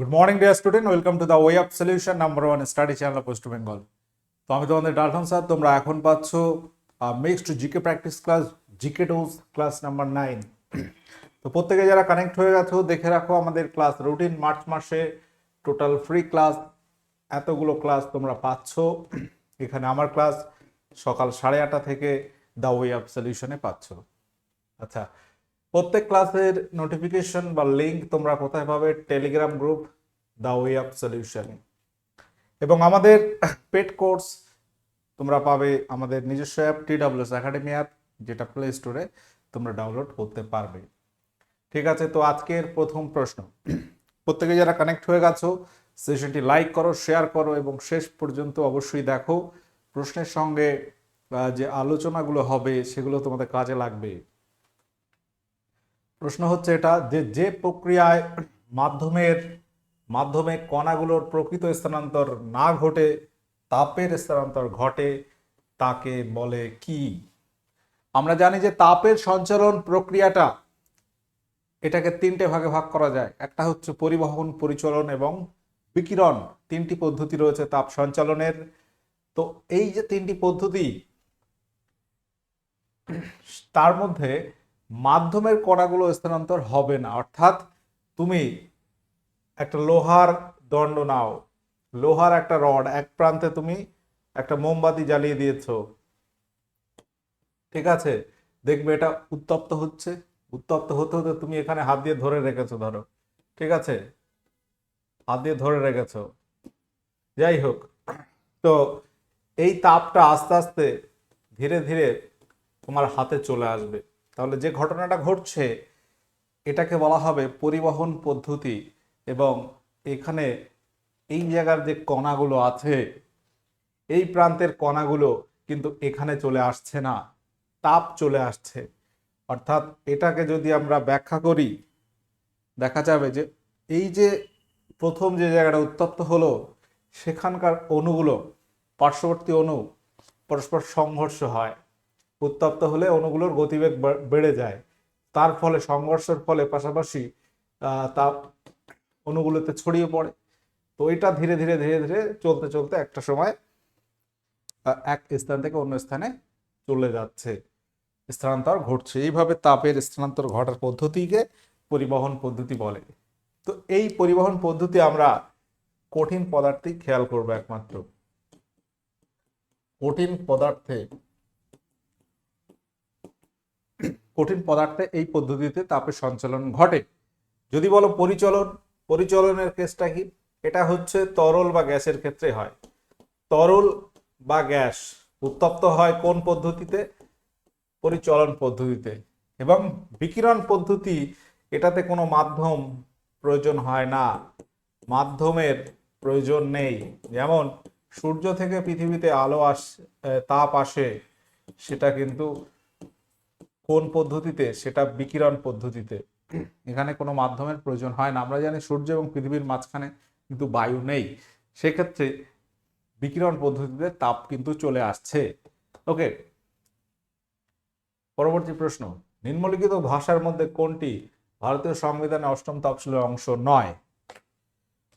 Good morning dear student welcome to the way of solution number one study channel West Bengal তো আমি তোমাদের ডালফন sir, তোমরা এখন পাচ্ছ mixed GK practice class GK টোস class number nine তো প্রত্যেকে যারা কানেক্ট হয়ে গেছো, দেখে রাখো আমাদের ক্লাস রুটিন মার্চ মাসে টোটাল ফ্রি ক্লাস এতগুলো ক্লাস তোমরা পাচ্ছ। এখানে আমার ক্লাস সকাল সাড়ে আটটা থেকে দ্য ওয়ে অফ সলিউশনে পাচ্ছ। আচ্ছা প্রত্যেক ক্লাসের নোটিফিকেশন বা লিংক তোমরা কোথায় পাবে? Telegram group the way of solution এবং আমাদের পেড কোর্স তোমরা পাবে আমাদের নিজস্ব app, T WS academy app, যেটা প্লে স্টোরে তোমরা ডাউনলোড করতে পারবে। ঠিক আছে, তো আজকের প্রথম প্রশ্ন। প্রত্যেকে যারা কানেক্ট হয়ে গেছো সেশনটি লাইক করো শেয়ার করো, এবং শেষ পর্যন্ত অবশ্যই দেখো, প্রশ্নের সঙ্গে যে আলোচনাগুলো হবে, সেগুলো তোমাদের কাজে লাগবে। প্রশ্ন হচ্ছে এটা, যে যে প্রক্রিয়ায় মাধ্যমের মাধ্যমে কণাগুলোর প্রকৃত স্থানান্তর না ঘটে, তাপের স্থানান্তর ঘটে, তাকে বলে কি? আমরা জানি যে তাপের সঞ্চালন প্রক্রিয়াটা, এটাকে তিনটে ভাগে ভাগ করা যায়। একটা হচ্ছে পরিবহন, পরিচলন এবং বিকিরণ। তিনটি পদ্ধতি রয়েছে তাপ সঞ্চালনের। তো এই যে তিনটি পদ্ধতি, তার মধ্যে মাধ্যমের কণাগুলো স্থানান্তর হবে না। অর্থাৎ তুমি একটা লোহার দণ্ড নাও। লোহার একটা রড, এক প্রান্তে তুমি একটা মোমবাতি জ্বালিয়ে দিয়েছ। ঠিক আছে? দেখবে এটা উত্তপ্ত হচ্ছে। উত্তপ্ত হতে হতে তুমি এখানে হাত দিয়ে ধরে রেখেছো, ধরো। ঠিক আছে? হাত দিয়ে ধরে রেখেছো। যাই হোক, তো এই তাপটা আস্তে আস্তে ধীরে ধীরে তোমার হাতে চলে আসবে। তাহলে যে ঘটনাটা ঘটছে, এটাকে বলা হবে পরিবহন পদ্ধতি। এবং এখানে এই জায়গার যে কণাগুলো আছে, এই প্রান্তের কণাগুলো কিন্তু এখানে চলে আসছে না, তাপ চলে আসছে। অর্থাৎ এটাকে যদি আমরা ব্যাখ্যা করি, দেখা যাবে যে এই যে প্রথম যে জায়গাটা উত্তপ্ত হলো, সেখানকার অণুগুলো, পার্শ্ববর্তী অণু, পরস্পর সংঘর্ষ হয়। উত্তপ্ত হলে অণুগুলোর গতিবেগ বেড়ে যায়। তার ফলে সংঘর্ষের ফলে পাশাপাশি তাপ অণুগুলোতে ছড়িয়ে পড়ে। তো এটা ধীরে ধীরে ধীরে ধীরে চলতে চলতে একটা সময় এক স্থান থেকে অন্য স্থানে চলে যাচ্ছে। স্থানান্তর ঘটছে। এইভাবে তাপের স্থানান্তর ঘটার পদ্ধতিকে পরিবহন পদ্ধতি বলে। তো এই পরিবহন পদ্ধতি আমরা কঠিন পদার্থেই খেয়াল করব একমাত্র। কঠিন পদার্থে কঠিন পদার্থে এই পদ্ধতিতে তাপের সঞ্চালন ঘটে। যদি বলো পরিচলন পরিচলনের কেসটা কি? এটা হচ্ছে তরল বা গ্যাসের ক্ষেত্রে হয়। তরল বা গ্যাস উত্তপ্ত হয় কোন পদ্ধতিতে? পরিচলন পদ্ধতিতে। এবং বিকিরণ পদ্ধতি, এটাতে কোনো মাধ্যম প্রয়োজন হয় না। মাধ্যমের প্রয়োজন নেই। যেমন সূর্য থেকে পৃথিবীতে আলো আস তাপ আসে, সেটা কিন্তু কোন পদ্ধতিতে? সেটা বিকিরণ পদ্ধতিতে। এখানে কোনো মাধ্যমের প্রয়োজন হয় না। আমরা জানি সূর্য এবং পৃথিবীর মাঝখানে কিন্তু বায়ু নেই। সেক্ষেত্রে বিকিরণ পদ্ধতিতে তাপ কিন্তু চলে আসছে। ওকে। পরবর্তী প্রশ্ন, নিম্নলিখিত ভাষার মধ্যে কোনটি ভারতীয় সংবিধানে অষ্টম তফসিলের অংশ নয়?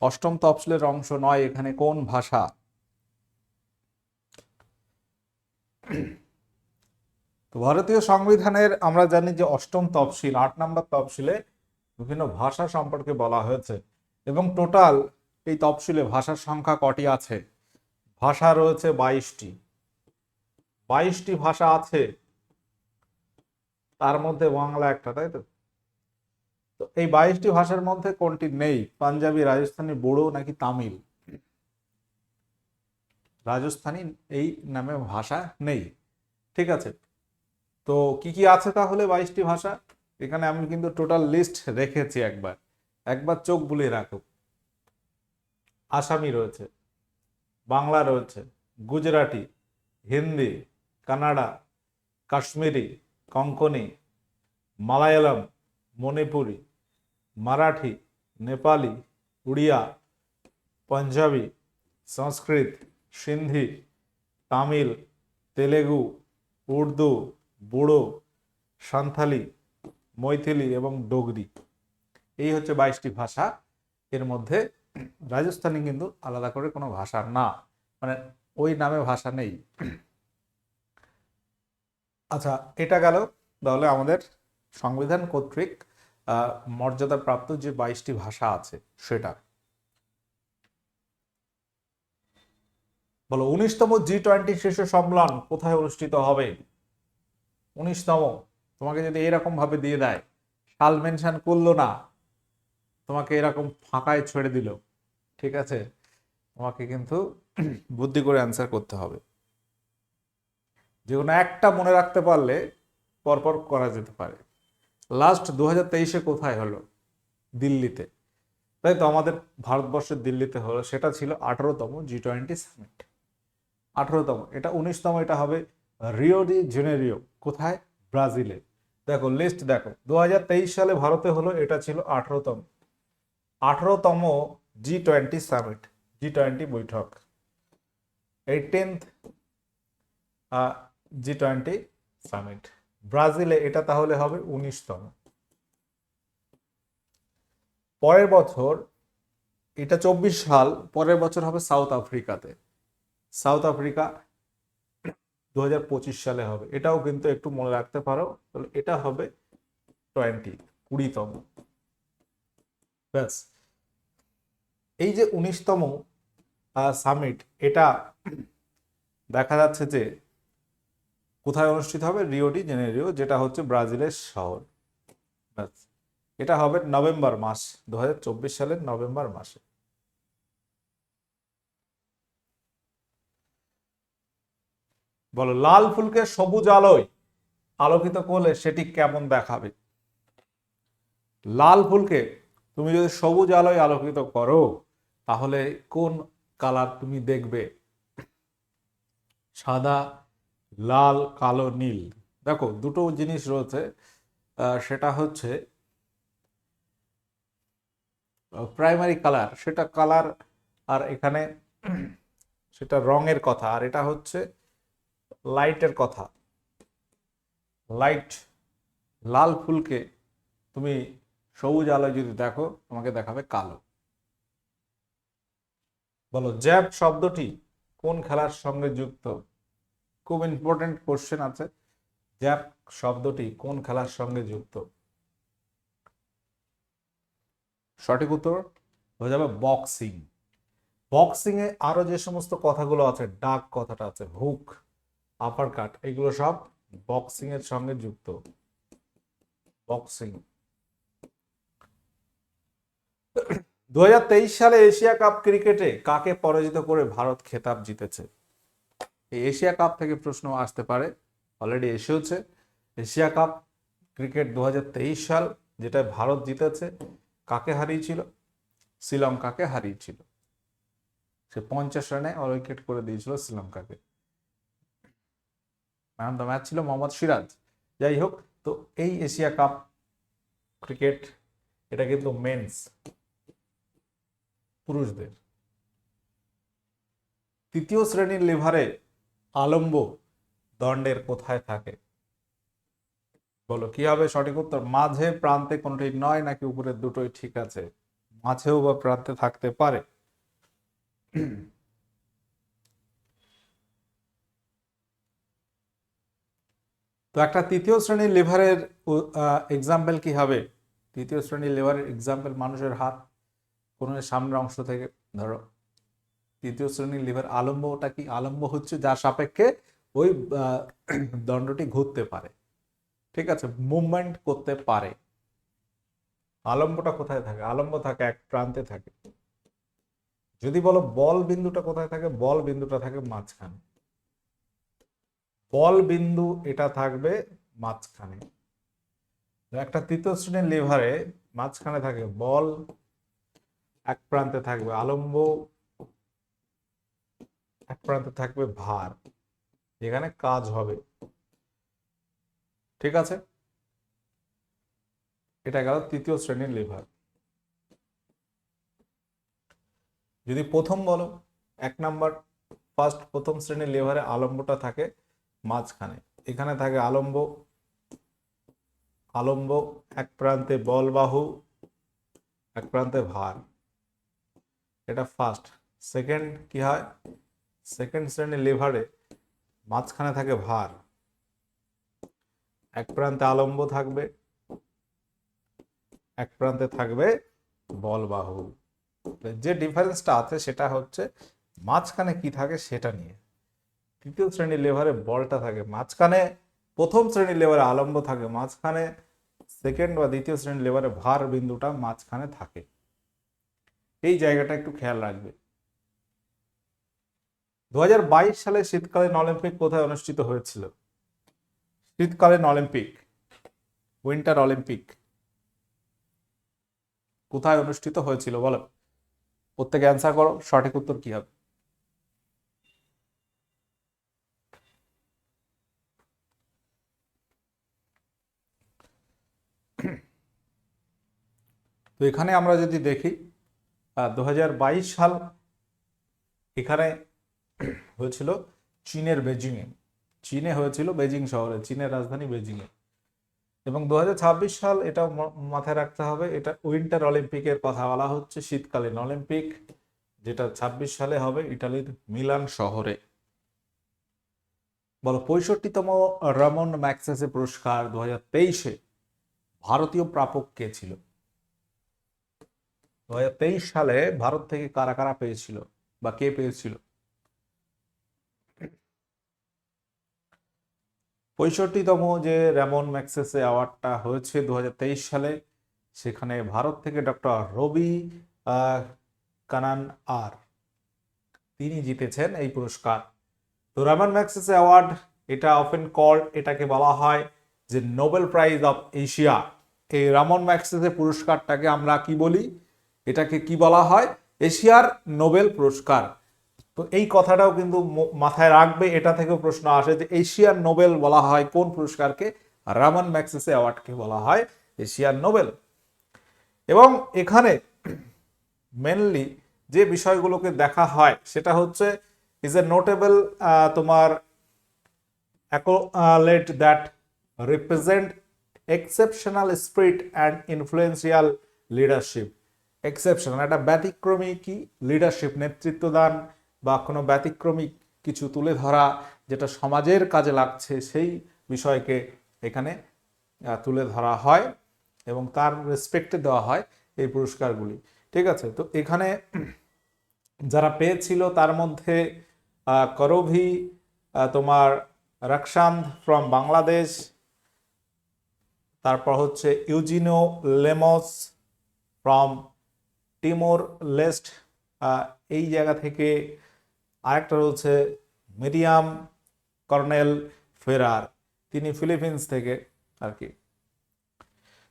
অষ্টম তফসিলের অংশ নয়, এখানে কোন ভাষা? তো ভারতীয় সংবিধানের আমরা জানি যে অষ্টম তফসিল, আট নম্বর তফসিলে বিভিন্ন ভাষা সম্পর্কে বলা হয়েছে এবং টোটাল এই তফসিলে ভাষার সংখ্যা কটি আছে? ভাষা রয়েছে বাইশটি। বাইশটি ভাষা আছে, তার মধ্যে বাংলা একটা, তাই তো? তো এই বাইশটি ভাষার মধ্যে কোনটি নেই? পাঞ্জাবি, রাজস্থানী, বোড়ো নাকি তামিল? রাজস্থানী এই নামে ভাষা নেই। ঠিক আছে তো কি কি আছে তাহলে বাইশটি ভাষা? এখানে আমি কিন্তু টোটাল লিস্ট রেখেছি একবার। একবার চোখ বুলিয়ে রাখো। আসামি রয়েছে, বাংলা রয়েছে, গুজরাটি, হিন্দি, কানাডা, কাশ্মীরি, কঙ্কনি, মালায়ালাম, মণিপুরি, মারাঠি, নেপালি, উড়িয়া, পাঞ্জাবি, সংস্কৃত, সিন্ধি, তামিল, তেলেগু, উর্দু বুড়ো, সান্থালি, মৈথিলি এবং ডোগরি। এই হচ্ছে বাইশটি ভাষা। এর মধ্যে রাজস্থানী কিন্তু আলাদা করে কোনো ভাষা না। মানে ওই নামে ভাষা নেই। আচ্ছা এটা গেল তাহলে আমাদের সংবিধান কর্তৃক মর্যাদাপ্রাপ্ত যে বাইশটি ভাষা আছে সেটা। বলো, উনিশতম জি টোয়েন্টি শীর্ষ সম্মেলন কোথায় অনুষ্ঠিত হবে? উনিশতম তোমাকে যদি এরকম ভাবে দিয়ে দেয়, সাল মেনশন করল না, তোমাকে এরকম ফাঁকায় ছেড়ে দিল, ঠিক আছে? তোমাকে কিন্তু বুদ্ধি করে অ্যান্সার করতে হবে। যে কোনো একটা মনে রাখতে পারলে পরপর করা যেতে পারে। লাস্ট দু হাজার তেইশে কোথায় হলো? দিল্লিতে। তাই তো আমাদের ভারতবর্ষের দিল্লিতে হলো, সেটা ছিল আঠারোতম জি টোয়েন্টি সামিট আঠারোতম, এটা উনিশতম, এটা হবে রিও ডি জেনেরিও কোথায়? ব্রাজিলে। দেখো লিস্ট দেখো। দু হাজার তেইশ সালে ভারতে হলো, এটা ছিল আঠারোতম। আঠারোতম G twenty summit G twenty বৈঠক। এইটিনথ জি টোয়েন্টি সামিট ব্রাজিলে এটা তাহলে হবে উনিশতম। পরের বছর, এটা চব্বিশ সাল, পরের বছর হবে সাউথ আফ্রিকাতে। সাউথ আফ্রিকা দু হাজার পঁচিশ সালে হবে। এটাও কিন্তু একটু মনে রাখতে পারো। তাহলে এটা হবে টোয়েন্টি, কুড়িতম। ব্যাস। এই যে উনিশতম সামিট এটা দেখা যাচ্ছে যে কোথায় অনুষ্ঠিত হবে? রিও ডি জেনেরিও, যেটা হচ্ছে ব্রাজিলের শহর। ব্যাস। এটা হবে নভেম্বর মাস দু হাজার চব্বিশ সালের নভেম্বর মাসে। বলো, লাল ফুলকে সবুজ আলোয় আলোকিত করলে সেটি কেমন দেখাবে? লাল ফুলকে তুমি যদি সবুজ আলোয় আলোকিত করো, তাহলে কোন কালার তুমি দেখবে? সাদা, লাল, কালো, নীল। দেখো, দুটো জিনিস রয়েছে। সেটা হচ্ছে প্রাইমারি কালার সেটা কালার আর এখানে সেটা রঙের কথা। আর এটা হচ্ছে লাইটের কথা। লাইট লাল ফুলকে তুমি সবুজ আলোয় যদি দেখো, তোমাকে দেখাবে কালো। বলো, জ্যাব শব্দটি কোন খেলার সঙ্গে যুক্ত? খুব ইম্পর্টেন্ট কোশ্চেন আছে। জ্যাব শব্দটি কোন খেলার সঙ্গে যুক্ত? সঠিক উত্তর হয়ে যাবে বক্সিং বক্সিং এ আরও যে সমস্ত কথাগুলো আছে, ডাক কথাটা আছে হুক আপার কাট এগুলো সব বক্সিং এর সঙ্গে যুক্ত। বক্সিং দু হাজার তেইশ সালে এশিয়া কাপ ক্রিকেটে কাকে পরাজিত করে ভারত খেতাব জিতেছে? এই এশিয়া কাপ থেকে প্রশ্ন আসতে পারে অলরেডি এসেওছে। এশিয়া কাপ ক্রিকেট দু হাজার তেইশ সাল যেটা ভারত জিতেছে, কাকে হারিয়েছিল? শ্রীলঙ্কাকে হারিয়েছিল। সে পঞ্চাশ রানে অল উইকেট করে দিয়েছিল শ্রীলঙ্কাকে। ম্যান অফ দ্য ম্যাচ ছিল মোহাম্মদ সিরাজ। যাই হোক, তো এই এশিয়া কাপ ক্রিকেট, এটা কিন্তু মেন্স, পুরুষদের। তৃতীয় শ্রেণির লিভারে আলম্ব দণ্ডের কোথায় থাকে? বলো, কি হবে সঠিক উত্তর? মাঝে প্রান্তে কোনটি নয় নাকি উপরের দুটোই ঠিক আছে? মাঝেও বা প্রান্তে থাকতে পারে। তো একটা তৃতীয় শ্রেণির লিভারের এক্সাম্পল কি হবে? তৃতীয় শ্রেণির লিভারের এক্সাম্পল মানুষের হাত কোনো সামনের অংশ থেকে, ধরো। তৃতীয় শ্রেণির লিভার আলম্বটা কি আলম্ব হচ্ছে? যার সাপেক্ষে ওই দণ্ডটি ঘুরতে পারে। ঠিক আছে? মুভমেন্ট করতে পারে। আলম্বটা কোথায় থাকে? আলম্ব থাকে এক প্রান্তে থাকে। যদি বলো বল বিন্দুটা কোথায় থাকে? বল বিন্দুটা থাকে মাঝখানে। বল বিন্দু এটা থাকবে মাঝখানে। একটা তৃতীয় শ্রেণির লিভারে মাঝখানে থাকে বল, এক প্রান্তে থাকবে আলম্ব, এক প্রান্তে থাকবে ভার। যেখানে কাজ হবে। ঠিক আছে? এটা গেল তৃতীয় শ্রেণির লিভার যদি প্রথম বলো, এক নাম্বার ফার্স্ট প্রথম শ্রেণির লিভারে আলম্বটা থাকে মাঝখানে। এখানে থাকে আলম্ব। আলম্ব এক প্রান্তে বল বাহু, এক প্রান্তে ভার। এটা ফার্স্ট সেকেন্ড কি হয়? সেকেন্ড শ্রেণির লিভারে মাঝখানে থাকে ভার। এক প্রান্তে আলম্ব থাকবে, এক প্রান্তে থাকবে বলবাহু যে ডিফারেন্সটা আছে সেটা হচ্ছে মাঝখানে কি থাকে সেটা নিয়ে। তৃতীয় শ্রেণির লেভারে বলটা থাকে। মাঝখানে প্রথম শ্রেণির লেভারে আলম্ব থাকে, মাঝখানে সেকেন্ড বা দ্বিতীয় শ্রেণির লেভারে ভার বিন্দুটা মাঝখানে থাকে। এই জায়গাটা একটু খেয়াল রাখবে। দু হাজার বাইশ সালে শীতকালীন অলিম্পিক কোথায় অনুষ্ঠিত হয়েছিল? শীতকালীন অলিম্পিক উইন্টার অলিম্পিক কোথায় অনুষ্ঠিত হয়েছিল বলো? প্রত্যেকে অ্যান্সার করো, সঠিক উত্তর কি হবে? এখানে আমরা যদি দেখি দু হাজার বাইশ সাল এখানে হয়েছিল চীনের বেজিংয়ে চীনে হয়েছিল বেজিং শহরে, চীনের রাজধানী বেজিংয়ে এবং দু হাজার ছাব্বিশ সাল এটা মাথায় রাখতে হবে, এটা উইন্টার অলিম্পিকের কথা বলা হচ্ছে, শীতকালীন অলিম্পিক, যেটা ২৬ সালে হবে ইটালির মিলান শহরে। বলো, পঁয়ষট্টিতম রমন ম্যাক্সেসে পুরস্কার দু হাজার তেইশে ভারতীয় প্রাপক কে ছিল? দু হাজার তেইশ সালে ভারত থেকে কারা কারা পেয়েছিল? বা কে পেয়েছিল? পঁয়ষট্টিতম যে র্যামন ম্যাক্সেসে অ্যাওয়ার্ডটা হয়েছে দুহাজার তেইশ সালে, সেখানে ভারত থেকে ডক্টর রবি কানান আর, তিনি জিতেছেন এই পুরস্কার। তো র্যামন ম্যাক্সেসে অ্যাওয়ার্ড, এটা অফেন কল এটাকে বলা হয় যে নোবেল প্রাইজ অফ এশিয়া। এই রামন ম্যাক্সেসে পুরস্কারটাকে আমরা কি বলি? এটাকে কি বলা হয়? এশিয়ার নোবেল পুরস্কার। তো এই কথাটাও কিন্তু মাথায় রাখবে, এটা থেকেও প্রশ্ন আসে যে এশিয়ার নোবেল বলা হয় কোন পুরস্কারকে? রামন ম্যাক্সেসে অ্যাওয়ার্ডকে বলা হয় এশিয়ার নোবেল। এবং এখানে মেনলি যে বিষয়গুলোকে দেখা হয়, সেটা হচ্ছে ইজ এ নোটেবল তোমার accolade that represent exceptional spirit and influential leadership exceptional একটা ব্যতিক্রমী কি লিডারশিপ নেতৃত্ব দান বা কোনো ব্যতিক্রমী কিছু তুলে ধরা যেটা সমাজের কাজে লাগছে সেই বিষয়কে এখানে তুলে ধরা হয় এবং তার রেসপেক্টে দেওয়া হয় এই পুরস্কারগুলি। ঠিক আছে? তো এখানে যারা পেয়েছিল তার মধ্যে করভি তোমার রাকসান্দ ফ্রম বাংলাদেশ, তারপর হচ্ছে Eugenio Lemos from Timor Leste এই জায়গা থেকে আরেকটা রয়েছে মিরিয়াম কর্নেল ফেরার, তিনি ফিলিপিন্স থেকে আর কি।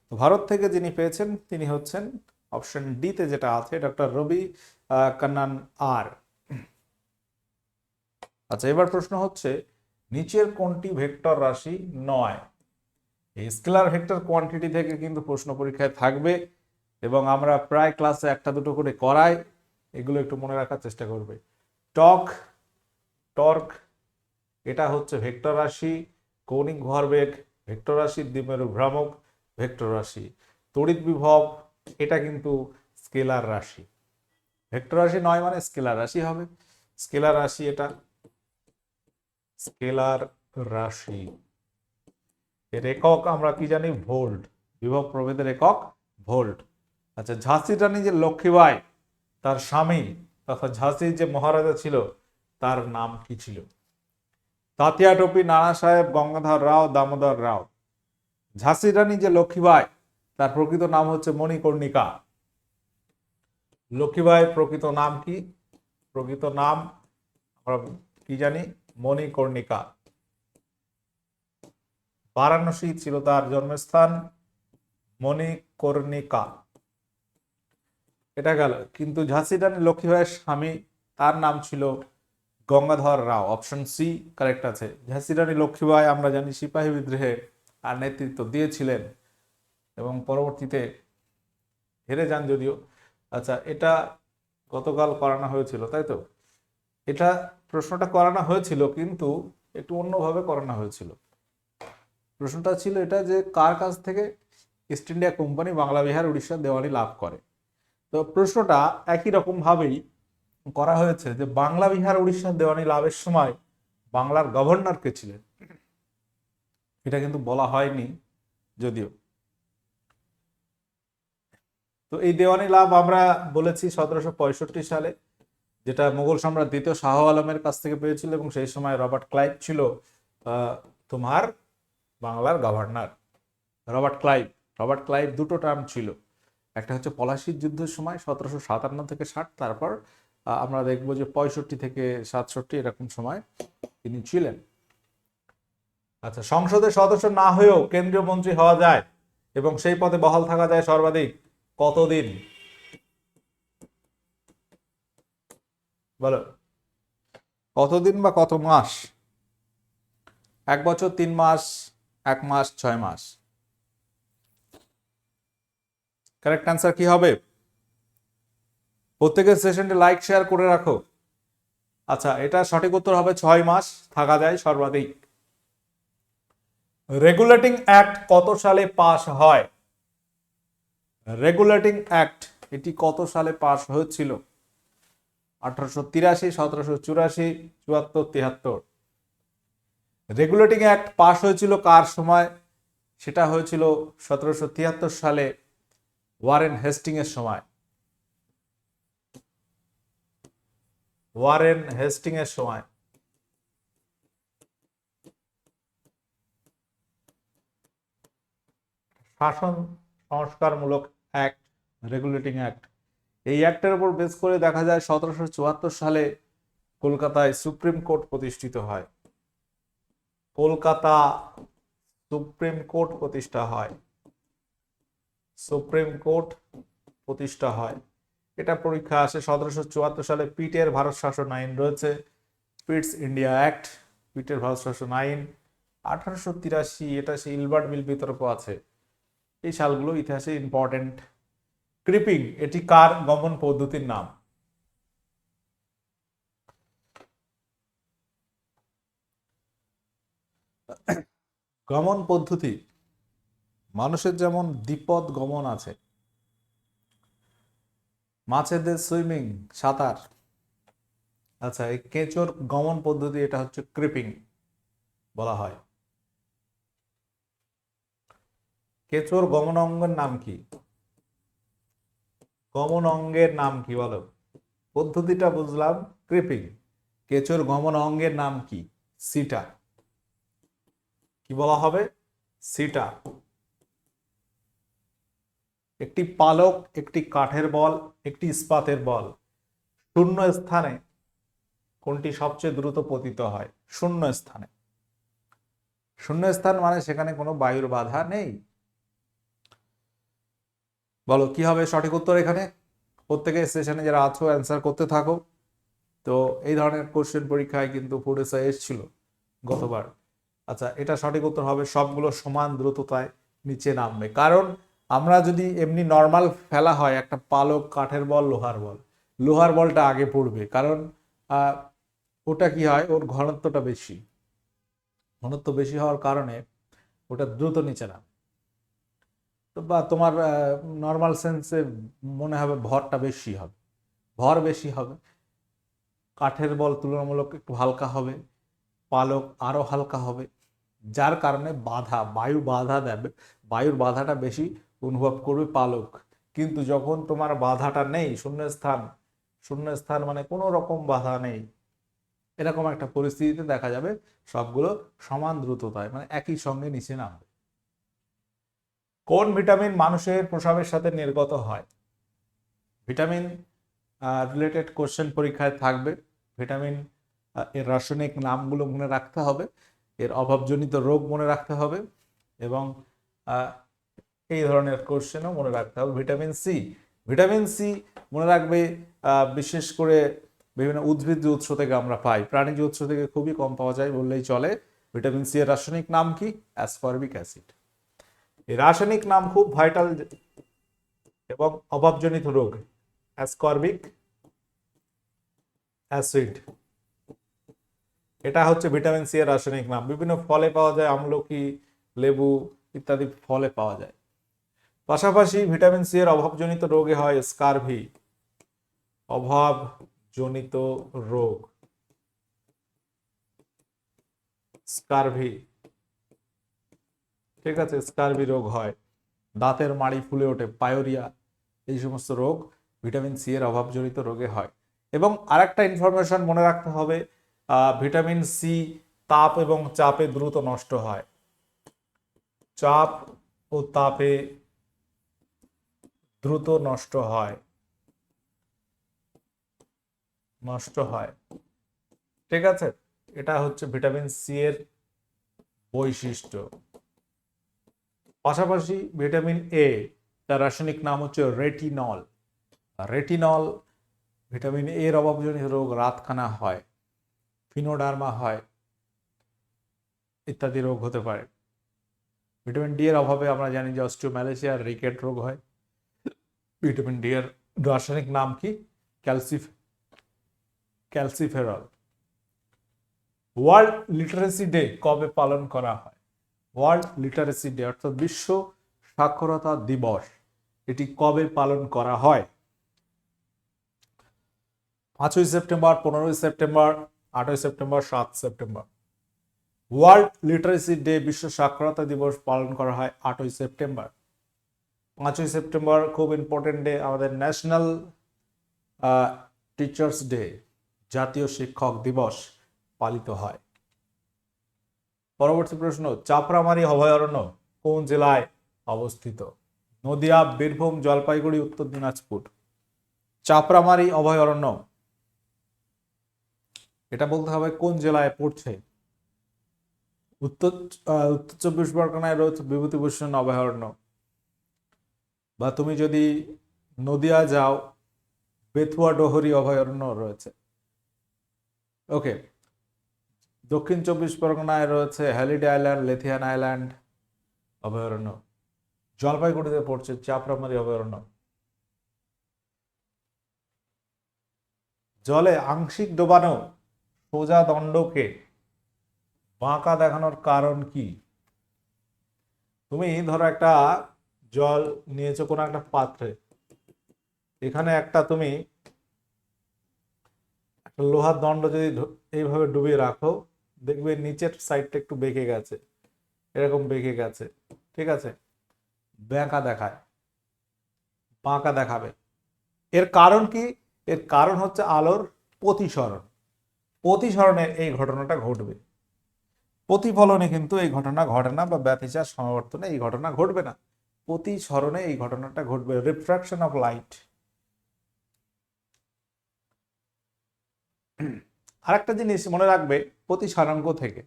তো ভারত থেকে যিনি পেয়েছেন, তিনি হচ্ছেন অপশন ডিতে যেটা আছে, ডক্টর রবি কান্নান আর। আচ্ছা এবার প্রশ্ন হচ্ছে, নিচের কোনটি ভেক্টর রাশি নয়? এই স্কেলার ভেক্টর কোয়ান্টিটি থেকে কিন্তু প্রশ্ন পরীক্ষায় থাকবে। এবং আমরা প্রায় ক্লাসে একটা দুটো করে করাই, এগুলো একটু মনে রাখার চেষ্টা করবে। টক টর্ক, এটা হচ্ছে ভেক্টর রাশি, কৌণিক ভরবেগ, ভেক্টর রাশি দ্বিমেরু ভ্রামক, ভেক্টর রাশি। তড়িৎ বিভব, এটা কিন্তু স্কেলার রাশি। ভেক্টর রাশি নয় মানে স্কেলার রাশি হবে। স্কেলার রাশি এটা। স্কেলার রাশি। এর একক আমরা কি জানি? ভোল্ট। বিভব প্রভেদের একক ভোল্ট। আচ্ছা ঝাঁসি রানী যে লক্ষ্মীবাই তার স্বামী তথা ঝাঁসির যে মহারাজা ছিল, তার নাম কি ছিল? তাতিয়া টপি, নানা সাহেব, গঙ্গাধর রাও, দামোদর রাও। ঝাঁসি রানী যে লক্ষ্মীবাই তার প্রকৃত নাম হচ্ছে মণিকর্ণিকা। লক্ষ্মীবাই প্রকৃত নাম কি? প্রকৃত নাম, আমরা কি জানি? মণিকর্ণিকা। বারাণসী ছিল তার জন্মস্থান মণিকর্ণিকা। এটা গেল। কিন্তু ঝাঁসি রানী লক্ষ্মীবাইয়ের স্বামী, তার নাম ছিল Gangadhar Rao. Option C correct আছে। ঝাঁসি রানী লক্ষ্মীবাই আমরা জানি সিপাহী বিদ্রোহে আর নেতৃত্ব দিয়েছিলেন এবং পরবর্তীতে হেরে যান যদিও। আচ্ছা এটা গতকাল করানো হয়েছিল, তাই তো? এটা প্রশ্নটা করানো হয়েছিল, কিন্তু একটু অন্যভাবে করানো হয়েছিল। প্রশ্নটা ছিল এটা যে, কার কাছ থেকে East India company Bangla, Bihar, Orissa দেওয়ানি লাভ করে? তো প্রশ্নটা একই রকম ভাবেই করা হয়েছে যে বাংলা, বিহার উড়িষ্যার দেওয়ানি লাভের সময় বাংলার গভর্নর কে ছিলেন। এটা কিন্তু বলা হয়নি যদিও। তো এই দেওয়ানি লাভ আমরা বলেছি সতেরোশো পঁয়ষট্টি সালে, যেটা মুঘল সম্রাট দ্বিতীয় শাহ আলমের কাছ থেকে পেয়েছিল এবং সেই সময় রবার্ট ক্লাইভ ছিল তোমার বাংলার governor Robert Clive Robert Clive দুটো টার্ম ছিল। একটা হচ্ছে পলাশির যুদ্ধের সময় সতেরোশো সাতান্ন থেকে ষাট, তারপর আমরা দেখব যে পঁয়ষট্টি থেকে সাতষট্টি এরকম সময় তিনি ছিলেন। আচ্ছা সংসদের সদস্য না হয়েও কেন্দ্রীয় মন্ত্রী হওয়া যায় এবং সেই পদে বহাল থাকা যায় সর্বাধিক কতদিন? বলো। কতদিন বা কত মাস? এক বছর, তিন মাস, এক মাস, ছয় মাস। কারেক্ট অ্যান্সার কি হবে? প্রত্যেকের সেশনটি লাইক শেয়ার করে রাখো। আচ্ছা এটা সঠিক উত্তর হবে ছয় মাস, থাকা যায় সর্বাধিক। রেগুলেটিং অ্যাক্ট কত সালে পাশ হয়? রেগুলেটিং অ্যাক্ট এটি কত সালে পাশ হয়েছিল? আঠারোশো তিরাশি, সতেরোশো চুরাশি, চুয়াত্তর তিয়াত্তর রেগুলেটিং অ্যাক্ট পাশ হয়েছিল কার সময়? সেটা হয়েছিল সতেরোশো তিয়াত্তর সালে ওয়ারেন হেস্টিং এর সময়। ওয়ারেন হেস্টিং এর সময়। শাসন সংস্কারমূলক অ্যাক্ট, রেগুলেটিং অ্যাক্ট। এই অ্যাক্টের উপর বেস করে দেখা যায় সতেরোশো চুয়াত্তর সালে কলকাতায় সুপ্রিম কোর্ট প্রতিষ্ঠিত হয়। কলকাতা সুপ্রিম কোর্ট প্রতিষ্ঠা হয়। সুপ্রিম কোর্ট প্রতিষ্ঠা হয়। এটা পরীক্ষা আসে সতেরোশো চুয়াত্তর সালে। পিটের ভারত শাসন আইন রয়েছে। পিটস ইন্ডিয়া অ্যাক্ট, পিটের ভারত শাসন আইন। আঠারোশো তিরাশি এটা সেই ইলবার্ট বিল বিতর্ক আছে। এই সালগুলো ইতিহাসে ইম্পর্টেন্ট ক্রিপিং, এটি কার গমন পদ্ধতির নাম? গমন পদ্ধতি মানুষের যেমন দ্বিপদ গমন আছে, মাছেদের সুইমিং, সাঁতার আচ্ছা এই কেঁচোর গমন পদ্ধতি এটা হচ্ছে ক্রিপিং বলা হয়। কেঁচোর গমন অঙ্গের নাম কি? গমন অঙ্গের নাম কি বলো? পদ্ধতিটা বুঝলাম, ক্রিপিং। কেঁচোর গমন অঙ্গের নাম কি? সিটা। কি বলা হবে? সিটা। একটি পালক, একটি কাঠের বল, একটি ইস্পাতের বল। শূন্য স্থানে কোনটি সবচেয়ে দ্রুত পতিত হয়? শূন্য স্থানে। শূন্য স্থান মানে সেখানে কোনো বায়ুর বাধা নেই। বলো, কি হবে সঠিক উত্তর এখানে? প্রত্যেকে সেশনে যারা আছো অ্যান্সার করতে থাকো। তো এই ধরনের কোশ্চেন পরীক্ষায় কিন্তু ফুড এসআই এসেছিল গতবার। আচ্ছা এটা সঠিক উত্তর হবে, সবগুলো সমান দ্রুততায় নিচে নামবে। কারণ আমরা যদি এমনি নর্মাল ফেলা হয়, একটা পালক, কাঠের বল, লোহার বল, লোহার বলটা আগে পড়বে। কারণ ওটা কি হয়, ওর ঘনত্বটা বেশি। ঘনত্ব বেশি হওয়ার কারণে ওটা দ্রুত নিচে নামে। বা তোমার নর্মাল সেন্সে মনে হবে ভরটা বেশি হবে। ভর বেশি হবে। কাঠের বল তুলনামূলক একটু হালকা হবে। পালক আরও হালকা হবে। যার কারণে বাধা, বায়ু বাধা দেবে, বায়ুর বাধাটা বেশি অনুভব করবে পালক। কিন্তু যখন তোমার বাধাটা নেই, শূন্যস্থান শূন্যস্থান মানে কোনো রকম বাধা নেই, এরকম একটা পরিস্থিতিতে দেখা যাবে সবগুলো সমান দ্রুততায় মানে একই সঙ্গে নিচে নামবে। কোন ভিটামিন মানুষের প্রসাবের সাথে নির্গত হয়? ভিটামিন রিলেটেড কোশ্চেন পরীক্ষায় থাকবে। ভিটামিন এর রাসায়নিক নামগুলো মনে রাখতে হবে। এর অভাবজনিত রোগ মনে রাখতে হবে এবং এই ধরনের কোশ্চেনও মনে রাখতে হবে। ভিটামিন সি ভিটামিন সি মনে রাখবে বিশেষ করে বিভিন্ন উদ্ভিজ্জ উৎস থেকে আমরা পাই প্রাণীজ উৎস থেকে খুবই কম পাওয়া যায় বললেই চলে। ভিটামিন সি এর রাসায়নিক নাম কি? অ্যাসফরবিক অ্যাসিড এই রাসায়নিক নাম খুব ভাইটাল এবং অভাবজনিত রোগ। অ্যাসকর্বিক অ্যাসিড এটা হচ্ছে ভিটামিন সি এর রাসায়নিক নাম। বিভিন্ন ফলে পাওয়া যায়, আমলকি, লেবু ইত্যাদি ফলে পাওয়া যায়। পাশাপাশি ভিটামিন সি এর অভাবজনিত রোগে হয় স্কারভি, অভাবজনিত রোগ। স্কারভি, ঠিক আছে, স্কারভি রোগ হয়। দাঁতের মাড়ি ফুলে ওঠে, পায়োরিয়া, এই সমস্ত রোগ ভিটামিন সি এর অভাবজনিত রোগে হয়। এবং আরেকটা ইনফরমেশন মনে রাখতে হবে ভিটামিন সি তাপ এবং চাপে দ্রুত নষ্ট হয়। চাপ ও তাপে দ্রুত নষ্ট হয়। নষ্ট হয়। ঠিক আছে? এটা হচ্ছে ভিটামিন সি এর বৈশিষ্ট্য। পাশাপাশি ভিটামিন এ তার রাসায়নিক নাম হচ্ছে রেটিনল রেটিনল ভিটামিন এ এর অভাবজনিত রোগ রাতখানা হয় ফিনোডার্মা হয়, ইত্যাদি রোগ হতে পারে। ভিটামিন ডি এর অভাবে আমরা জানি যে অস্টিওম্যালেসিয়া রিকেট রোগ হয়। ভিটামিন ডি এর রাসায়নিক নাম কি? ক্যালসিফ ক্যালসিফেরল। ওয়ার্ল্ড লিটারেসি ডে কবে পালন করা হয়? ওয়ার্ল্ড লিটারেসি ডে অর্থাৎ বিশ্ব সাক্ষরতা দিবস, এটি কবে পালন করা হয়? পাঁচই সেপ্টেম্বর, পনেরোই সেপ্টেম্বর, আটই সেপ্টেম্বর, সাত সেপ্টেম্বর। ওয়ার্ল্ড লিটারেসি ডে বিশ্ব সাক্ষরতা দিবস পালন করা হয় আটই সেপ্টেম্বর। পাঁচই সেপ্টেম্বর খুব ইম্পর্টেন্ট ডে আমাদের ন্যাশনাল টিচার্স ডে জাতীয় শিক্ষক দিবস পালিত হয়। পরবর্তী প্রশ্ন, চাপড়ামারি অভয়ারণ্য কোন জেলায় অবস্থিত? নদিয়া, বীরভূম, জলপাইগুড়ি, উত্তর দিনাজপুর। চাপড়ামারি অভয়ারণ্য, এটা বলতে হবে কোন জেলায় পড়ছে? উত্তর উত্তর চব্বিশ পরগনায় রয়েছে বিভূতিভূষণ অভয়ারণ্য। বা তুমি যদি নদিয়া যাও, বেথুয়া, ডোহরি, অভয়ারণ্য রয়েছে। ওকে, দক্ষিণ চব্বিশ পরগনায় রয়েছে হ্যালিডে আইল্যান্ড, লেথিয়ান আইল্যান্ড, অভয়ারণ্য। জলপাইগুড়িতে পড়ছে চাপড়ামারি অভয়ারণ্য। জলে আংশিক ডোবানো সোজা দণ্ডকে বাঁকা দেখানোর কারণ কি? তুমি ধরো একটা জল নিয়েছো কোনো একটা পাত্রে। এখানে একটা তুমি একটা লোহার দণ্ড যদি এইভাবে ডুবিয়ে রাখো, দেখবে নিচের সাইডটা একটু বেঁকে গেছে। এরকম বেঁকে গেছে, ঠিক আছে? বেঁকা দেখায়, বাঁকা দেখাবে। এর কারণ কি? এর কারণ হচ্ছে আলোর প্রতিসরণ। প্রতিসরণে এই ঘটনাটা ঘটবে। প্রতিফলনে কিন্তু এই ঘটনা ঘটে না বা ব্যতিচার সমাবর্তনে এই ঘটনা ঘটবে না। প্রতিসরণে এই ঘটনাটা ঘটবে। রিফ্রাকশন অফ লাইট আরেকটা জিনিস মনে রাখবে প্রতিসারাঙ্ক থেকে।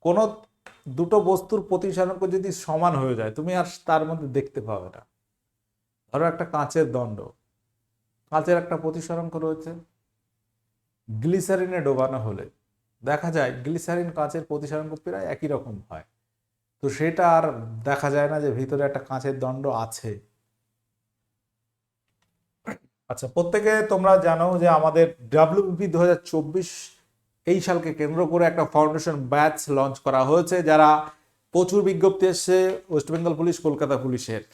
কোনো দুটো বস্তুর প্রতিসারাঙ্ক যদি সমান হয়ে যায়, তুমি আর তার মধ্যে দেখতে পাবে না। ধরো একটা কাঁচের দণ্ড। কাঁচের একটা প্রতিসারাঙ্ক রয়েছে। গ্লিসারিনে ডোবানো হলে। দেখা যায় গ্লিসারিন কাঁচের প্রতিসারাঙ্ক প্রায় একই রকম হয়। তো সেটা আর দেখা যায় না যে ভিতরে একটা কাঁচের দণ্ড আছে। আচ্ছা প্রত্যেকে তোমরা জানো যে আমাদের ডাব্লিউপি দু এই সালকে কেন্দ্র করে একটা ফাউন্ডেশন ব্যাচ লঞ্চ করা হয়েছে, যারা প্রচুর বিজ্ঞপ্তি এসছে ওয়েস্ট বেঙ্গল পুলিশ, কলকাতা পুলিশের।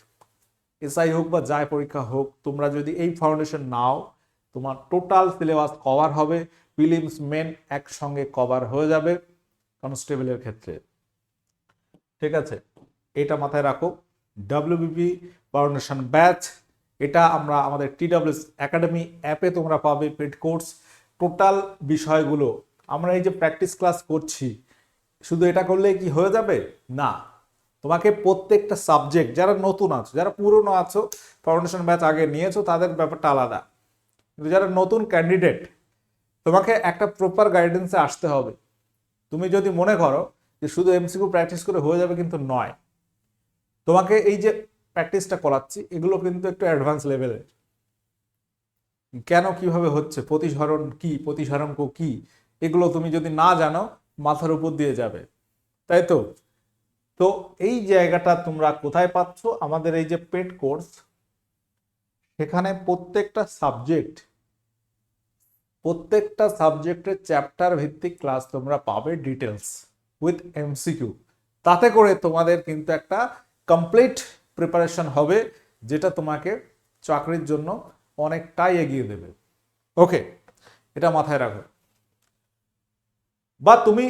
এসআই হোক বা যায় পরীক্ষা হোক, তোমরা যদি এই ফাউন্ডেশন নাও, তোমার টোটাল সিলেবাস কভার হবে প্রিলিমস মেন একসঙ্গে কভার হয়ে যাবে কনস্টেবলের ক্ষেত্রে। ঠিক আছে? এটা মাথায় রাখো। ডাব্লিউবিপি ফাউন্ডেশন ব্যাচ এটা আমরা আমাদের টি টিডাব্লিউএস একাডেমি অ্যাপে তোমরা পাবে পেড কোর্স টোটাল বিষয়গুলো, আমরা এই যে প্র্যাকটিস ক্লাস করছি, শুধু এটা করলেই কি হয়ে যাবে? না। তোমাকে প্রত্যেকটা সাবজেক্ট যারা নতুন আছো, যারা পুরনো আছো ফাউন্ডেশন ব্যাচ আগে নিয়েছো, তাদের ব্যাপারটা আলাদা। কিন্তু যারা নতুন ক্যান্ডিডেট তোমাকে একটা প্রপার গাইডেন্সে আসতে হবে। তুমি যদি মনে করো যে শুধু এমসিকিউ প্র্যাকটিস করে হয়ে যাবে কিন্তু নয়। তোমাকে এই যে প্র্যাকটিসটা করাচ্ছি, এগুলো কিন্তু একটু অ্যাডভান্স লেভেলের কেন কীভাবে হচ্ছে, প্রতিসরণ কি প্রতিসারাঙ্ক কি এগুলো তুমি যদি না জানো, মাথার উপর দিয়ে যাবে। তাই তো? তো এই জায়গাটা তোমরা কোথায় পাচ্ছ? আমাদের এই যে পেট কোর্স সেখানে প্রত্যেকটা সাবজেক্ট প্রত্যেকটা সাবজেক্টের চ্যাপ্টার ভিত্তিক ক্লাস তোমরা পাবে ডিটেলস উইথ এমসিকিউ তাতে করে তোমাদের কিন্তু একটা কমপ্লিট প্রিপারেশন হবে, যেটা তোমাকে চাকরির জন্য অনেকটাই এগিয়ে দেবে। ওকে এটা মাথায় রাখো। বা তুমি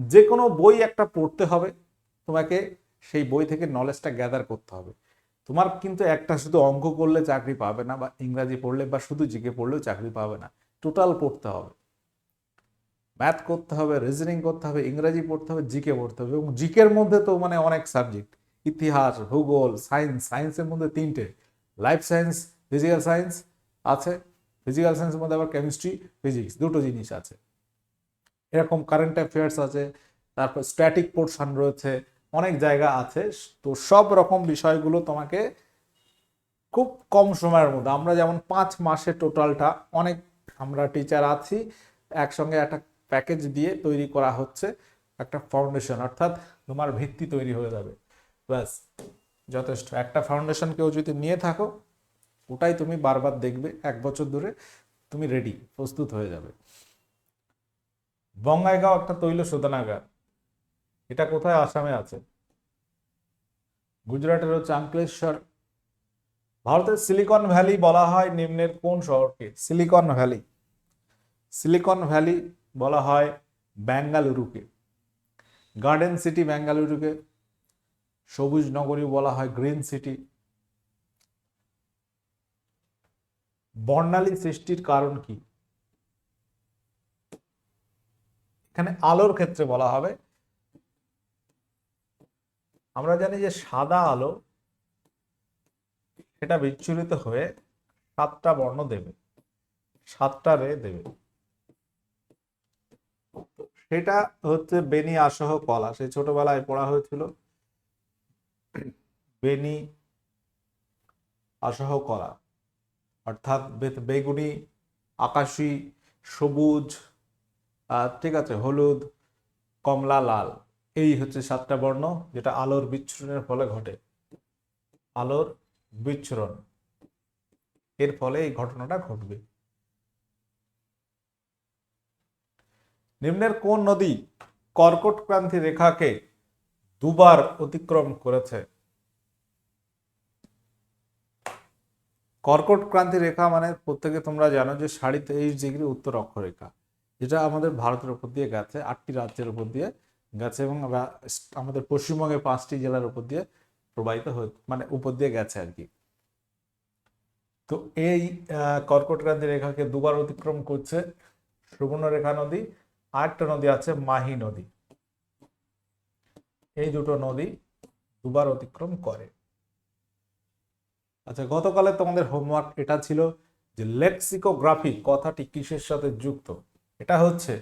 যে কোনো বই একটা পড়তে হবে, তোমাকে সেই বই থেকে নলেজটা গ্যাদার করতে হবে। তোমার কিন্তু একটা শুধু অঙ্ক করলে চাকরি পাবে না, বা ইংরাজি পড়লে বা শুধু জিকে পড়লেও চাকরি পাবে না। টোটাল পড়তে হবে। ম্যাথ করতে হবে রিজনিং করতে হবে, ইংরাজি পড়তে হবে, জিকে পড়তে হবে এবং জিকের মধ্যে তো মানে অনেক সাবজেক্ট ইতিহাস, ভূগোল সায়েন্স সায়েন্সের মধ্যে তিনটে। লাইফ সায়েন্স ফিজিক্যাল সায়েন্স আছে। ফিজিক্যাল সায়েন্সের মধ্যে আবার কেমিস্ট্রি ফিজিক্স দুটো জিনিস আছে। এরকম কারেন্ট অ্যাফেয়ার্স আছে, তারপর স্ট্যাটিক পোর্শন রয়েছে, অনেক জায়গা আছে। তো সব রকম বিষয়গুলো তোমাকে খুব কম সময়ের মধ্যে, আমরা যেমন পাঁচ মাসে টোটালটা অনেক আমরা টিচার আছি, একসঙ্গে একটা প্যাকেজ দিয়ে তৈরি করা হচ্ছে একটা ফাউন্ডেশন, অর্থাৎ তোমার ভিত্তি তৈরি হয়ে যাবে। ব্যাস, যথেষ্ট। একটা ফাউন্ডেশন কেউ যদি নিয়ে থাকো, ওটাই তুমি বারবার দেখবে, এক বছর ধরে তুমি রেডি প্রস্তুত হয়ে যাবে। বঙ্গাইগাঁও একটা তৈল শোধনাগার। এটা কোথায়? আসামে আছে। গুজরাটের হচ্ছে আঙ্কলেশ্বর। ভারতের সিলিকন ভ্যালি বলা হয় নিম্নের কোন শহরকে? Silicon valley. সিলিকন ভ্যালি বলা হয় বেঙ্গালুরুকে গার্ডেন সিটি বেঙ্গালুরুকে সবুজ নগরী বলা হয় গ্রিন সিটি। বর্ণালী সৃষ্টির কারণ কি? এখানে আলোর ক্ষেত্রে বলা হবে। আমরা জানি যে সাদা আলো সেটা বিচ্ছুরিত হয়ে সাতটা বর্ণ দেবে, সাতটা রে দেবে। সেটা হচ্ছে বেনি আসহ কলা। সেই ছোটবেলায় পড়া হয়েছিল। বেনি আসহ কলা। অর্থাৎ বেগুনি, আকাশি, সবুজ ঠিক আছে, হলুদ, কমলা, লাল। এই হচ্ছে সাতটা বর্ণ যেটা আলোর বিচ্ছুরণের ফলে ঘটে। আলোর বিচ্ছুরণ। এর ফলে এই ঘটনাটা ঘটবে। নিম্নের কোন নদী কর্কট ক্রান্তি রেখাকে দুবার অতিক্রম করেছে? কর্কট ক্রান্তি রেখা মানে প্রত্যেকে তোমরা জানো যে সাড়ে তেইশ ডিগ্রি উত্তর অক্ষরেখা। যেটা আমাদের ভারতের উপর দিয়ে গেছে, আটটি রাজ্যের উপর দিয়ে গেছে এবং আমাদের পশ্চিমবঙ্গের পাঁচটি জেলার উপর দিয়ে প্রবাহিত হয়ে মানে উপর দিয়ে গেছে আর কি। তো এই কর্কট ক্রান্তি রেখাকে দুবার অতিক্রম করছে সুবর্ণরেখা নদী আরেকটা নদী আছে মাহি নদী। এই দুটো নদী দুবার অতিক্রম করে। আচ্ছা গতকালে তোমাদের হোমওয়ার্ক এটা ছিল যে লেক্সিকোগ্রাফি কথাটি কিসের সাথে যুক্ত? এটা হচ্ছে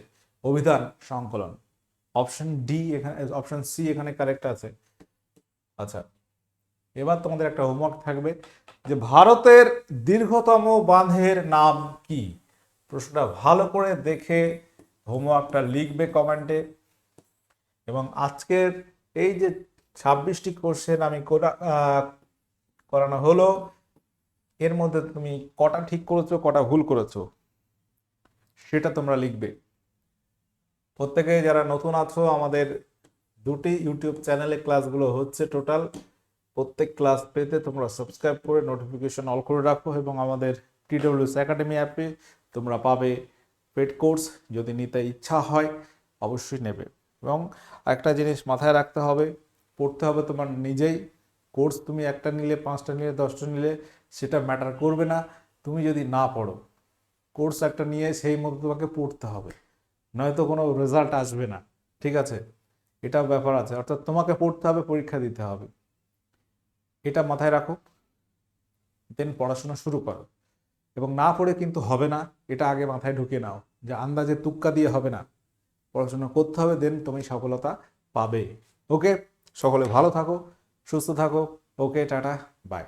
অভিধান সংকলন। অপশন ডি এখানে অপশন সি এখানে কারেক্ট আছে। আচ্ছা এবার তোমাদের একটা হোমওয়ার্ক থাকবে যে ভারতের দীর্ঘতম বাঁধের নাম কি? প্রশ্নটা ভালো করে দেখে হোমওয়ার্কটা লিখবে কমেন্টে এবং আজকের এই যে ছাব্বিশটি কোশ্চেন আমি করানো হলো, এর মধ্যে তুমি কটা ঠিক করেছ, কটা ভুল করেছ, সেটা তোমরা লিখবে। প্রত্যেকে যারা নতুন আছো, আমাদের দুটি ইউটিউব চ্যানেলে ক্লাসগুলো হচ্ছে টোটাল। প্রত্যেক ক্লাস পেতে তোমরা সাবস্ক্রাইব করে নোটিফিকেশন অল করে রাখো এবং আমাদের টিডব্লিউএস একাডেমি অ্যাপে তোমরা পাবে পেড কোর্স যদি নিতে ইচ্ছা হয়, অবশ্যই নেবে। এবং একটা জিনিস মাথায় রাখতে হবে, পড়তে হবে তোমার নিজেই। কোর্স তুমি একটা নিলে, পাঁচটা নিলে, দশটা নিলে, সেটা ম্যাটার করবে না। তুমি যদি না পড়ো, কোর্স একটা নিয়ে সেই মতো তোমাকে পড়তে হবে। নয়তো কোনো রেজাল্ট আসবে না, ঠিক আছে? এটাও ব্যাপার আছে। অর্থাৎ তোমাকে পড়তে হবে, পরীক্ষা দিতে হবে। এটা মাথায় রাখো, দেন পড়াশোনা শুরু করো। এবং না পড়ে কিন্তু হবে না। এটা আগে মাথায় ঢুকে নাও যে আন্দাজে তুক্কা দিয়ে হবে না। পড়াশোনা করতে হবে দেন তুমি সফলতা পাবে। ওকে সকলে ভালো থাকো, সুস্থ থাকো। ওকে টাটা বাই